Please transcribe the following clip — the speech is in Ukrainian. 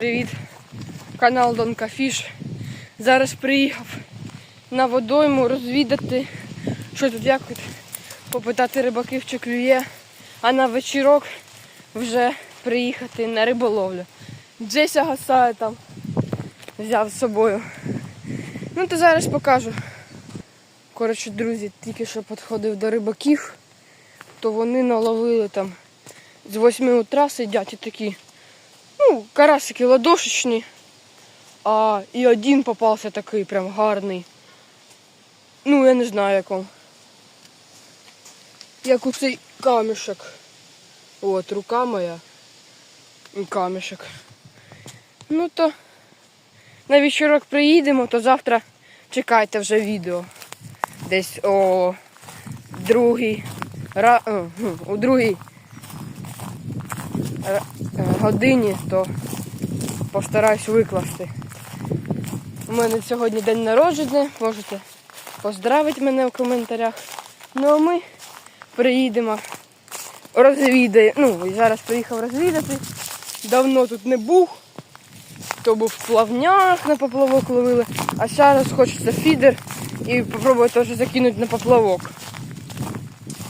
Привіт, канал Донка Фіш. Зараз приїхав на водойму розвідати, що тут як попитати рибаків, чи клює, а на вечірок вже приїхати на риболовлю. Джеся гасає там, взяв з собою. Ну то зараз покажу. Коротше, друзі, тільки що підходив до рибаків, то вони наловили там з 8 утра сидять і такі. Ну, карасики ладошечні. А і один попався такий прям гарний. Ну, я не знаю як он. Як у цей камішок. От, рука моя. І камішок. Ну то на вечірок приїдемо, то завтра чекайте вже відео. Десь о другій ра... о, ну, у другій годині, то постараюсь викласти. У мене сьогодні день народження, можете поздравити мене в коментарях. Ну а ми приїдемо, розвідаємо. Ну, зараз приїхав розвідати. Давно тут не був. То був в плавнях на поплавок ловили, а зараз хочеться фідер і спробувати теж закинути на поплавок.